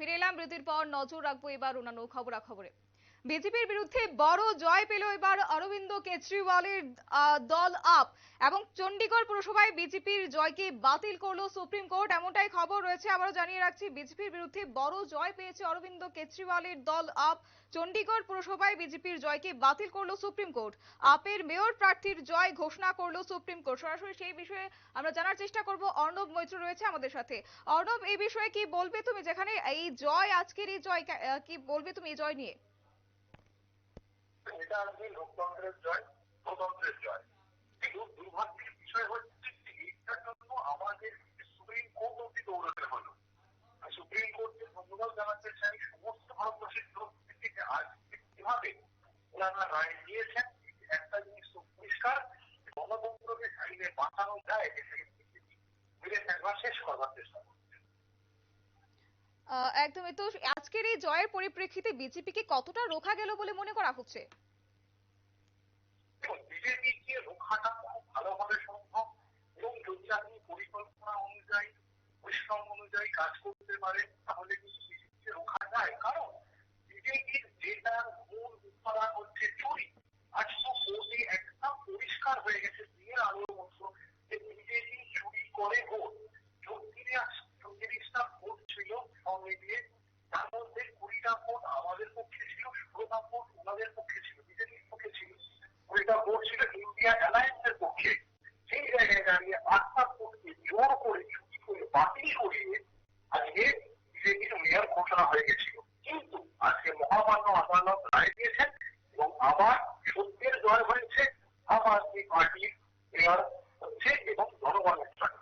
ফিরে এলাম বৃদ্ধির পর নজর রাখব এবার অন্যান্য খবরাখবরে। বিজেপির বিরুদ্ধে বড় জয় পেল এবার অরবিন্দ কেজরিওয়ালের দল আপ। এবং চণ্ডীগড় পুরসভায় বিজেপির জয়কে বাতিল করল সুপ্রিম কোর্ট। এমনটাই খবর রয়েছে, আবারও জানিয়ে রাখছি, বিজেপির বিরুদ্ধে বড় জয় পেয়েছে অরবিন্দ কেজরিওয়ালের দল আপ। চণ্ডীগড় পুরসভায় বিজেপির জয়কে বাতিল করল সুপ্রিম কোর্ট। আপের মেয়র প্রার্থীর জয় ঘোষণা করল সুপ্রিম কোর্ট। সরাসরি সেই বিষয়ে আমরা জানার চেষ্টা করব। অর্ণব মৈত্র রয়েছে আমাদের সাথে। অর্ণব, এই বিষয়ে কি বলবে তুমি? যেখানে এই জয়, আজকের এই জয় কি বলবে তুমি এই জয় নিয়ে? এটা লোকতন্ত্রের জয়, গণতন্ত্রের জয়। কিন্তু দুর্ভাগ্যের বিষয় হচ্ছে যে এইটার জন্য আমাদের সুপ্রিম কোর্ট অব্দি দৌড়াতে হলো। সুপ্রিম কোর্টকে ধন্যবাদ জানাতে চাই সমস্ত যে আজকে কীভাবে ওনারা রায় দিয়েছেন, একটা জিনিস পরিষ্কার, গণতন্ত্রকে চাইলে বাঁচানো যায় একবার শেষ করবার চেষ্টা একদমই তো আজকের এই জয়ের পরিপ্রেক্ষিতে বিজেপিকে কতটা রোখা গেল বলে মনে করা হচ্ছে? কাজ করতে পারেন তাহলে কিন্তু বিজেপিকে রক্ষা যায় কারণ বিজেপির যেটার মূল উৎপাদন হচ্ছে চুরি আজ তো কোর্টে একদম পরিষ্কার হয়ে গেছে দিনের আলোর মতো যে বিজেপি চুরি করে ভোট চৌত্রিশ চৌত্রিশটা ভোট ছিল সব মিলিয়ে তার মধ্যে কুড়িটা ভোট আমাদের পক্ষে ছিল ষোলোটা ভোট ওনাদের পক্ষে ছিল বিজেপির পক্ষে ছিল কুড়িটা ভোট ছিল ইন্ডিয়া অ্যালায়েন্সের পক্ষে সেই জায়গায় দাঁড়িয়ে আটটা ভোটকে জোর করে চুরি করে বাতিল করিয়ে আজকে বিজেপির মেয়র ঘোষণা হয়ে গেছিল কিন্তু আজকে মহামান্য আদালত রায় দিয়েছেন এবং আবার সত্যের জয় হয়েছে আম আদমি পার্টির মেয়র হচ্ছে এবং জনগণের জয়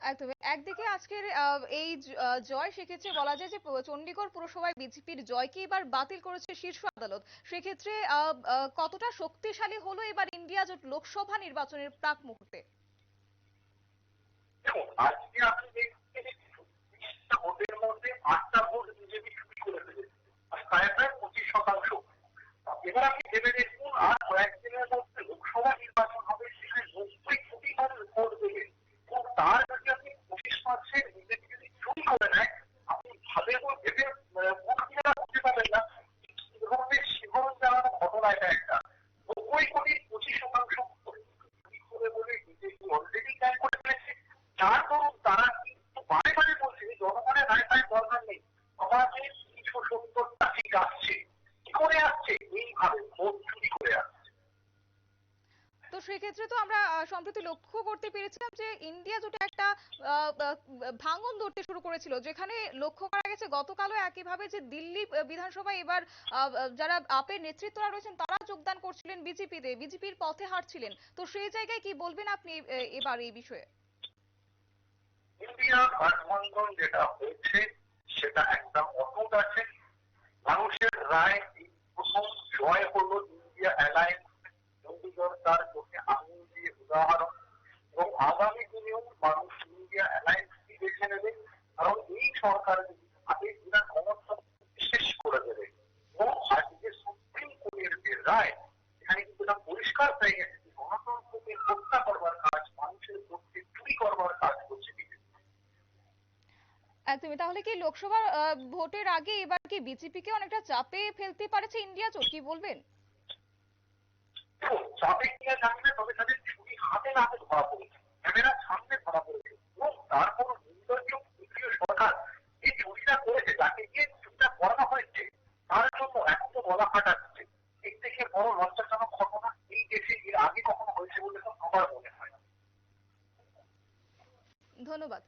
একদম একদিকে আজকের এই জয়, সেক্ষেত্রে বলা যায় যে চণ্ডীগড় পুরসভায় বিজেপির জয়কে এবার বাতিল করেছে শীর্ষ আদালত। সেক্ষেত্রে কতটা শক্তিশালী হলো এবার ইন্ডিয়া জোট লোকসভা নির্বাচনের প্রাক মুহূর্তে? আজকে আপনি ভোটের মধ্যে আটটা ভোট বিজেপি ফেলেছে। আর পঁচিশ শতাংশ। এবার আপনি ভেবে দেখুন আর কয়েকদিনের মধ্যে লোকসভা নির্বাচন হবে সেখানে নব্বই কোটি মানুষ ভোট দেবে এবং তার যদি আপনি পঁচিশ পার্সেন্ট বিজেপি যদি চুরি করে নেয় আপনি ভাবে ভেবে আহ, ভোট কিনা করতে পারবেন না এই ধরনের শিহরণ ঘটনা এটা একটা। নব্বই কোটি, পঁচিশ শতাংশ বলে বিজেপি অলরেডি প্ল্যান করে ফেলেছে? যার দরুন তারা কিন্তু বারে বারে বলছে জনগণের রায় পায় দরকার নেই। আমাদের তিনশো সত্তরটা সিট আসছে কি করে আসছে এইভাবে ভোট চুরি করে আসছে তো সেক্ষেত্রে তো আমরা সম্প্রতি লক্ষ্য করতে পেরেছিলাম যে ইন্ডিয়া জোটে একটা ভাঙন ধরতে শুরু করেছিল, যেখানে লক্ষ্য করা গেছে গতকালও একইভাবে যে দিল্লি বিধানসভায় এবার যারা আপের নেতৃত্বরা রয়েছেন তারা যোগদান করছিলেন বিজেপিতে, বিজেপির পথে হাঁটছিলেন। তো সেই জায়গায় কি বলবেন আপনি এবার এই বিষয়ে? ইন্ডিয়া গঠবন্ধন যেটা হয়েছে, সেটা একটা অটুট আছে। মানুষের রায় এই প্রথম জয় হলো ইন্ডিয়া অ্যালায়েন্স চণ্ডীগড় তার চোখে আঙুল দিয়ে উদাহরণ এবং আগামী দিনেও মানুষ ইন্ডিয়া অ্যালায়েন্সকে বেছে নেবে কারণ এই সরকার যদি আগে বিনা ক্ষমতা শেষ করে দেবে এবং আজকে সুপ্রিম কোর্টের যে রায় এখানে কিন্তু এটা পরিষ্কার হয়ে গেছে যে গণতন্ত্রকে হত্যা করবার কাজ মানুষের পক্ষে চুরি করবার কাজ করছে বিজেপি। একদমই তাহলে কি লোকসভা ভোটের আগে এবার কি বিজেপিকে অনেকটা চাপে ফেলতে পারেছে ইন্ডিয়া জোট? কি বলবেন? চাপে কিনা জানবে তবে তাদের ছুরি হাতে না হাতে ধরা পড়েছে ক্যামেরা সামনে ধরা পড়েছে এবং তারপর নির্লজ্জ কেন্দ্রীয় সরকার এই চুরিটা করেছে যাকে গিয়ে চুরিটা করানো হয়েছে তার জন্য এখনও গলা ফাটাচ্ছে এর থেকে বড় লজ্জাজনক ঘটনা এই দেশে এর আগে কখনো হয়েছে বলে তো আমার মনে হয় না ধন্যবাদ।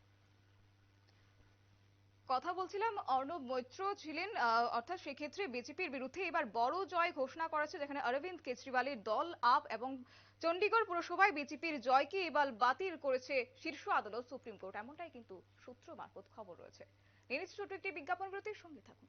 কথা বলছিলাম, অর্ণব মৈত্র ছিলেন অর্থাৎ সেক্ষেত্রে বিজেপির বিরুদ্ধে এবার বড় জয় ঘোষণা করেছে যেখানে অরবিন্দ কেজরিওয়ালের দল আপ এবং চণ্ডীগড় পুরসভায় বিজেপির জয়কে এবার বাতিল করেছে শীর্ষ আদালত সুপ্রিম কোর্ট। এমনটাই কিন্তু সূত্র মারফত খবর রয়েছে। এনেছি একটি বিজ্ঞাপন বিরতির, সঙ্গে থাকুন।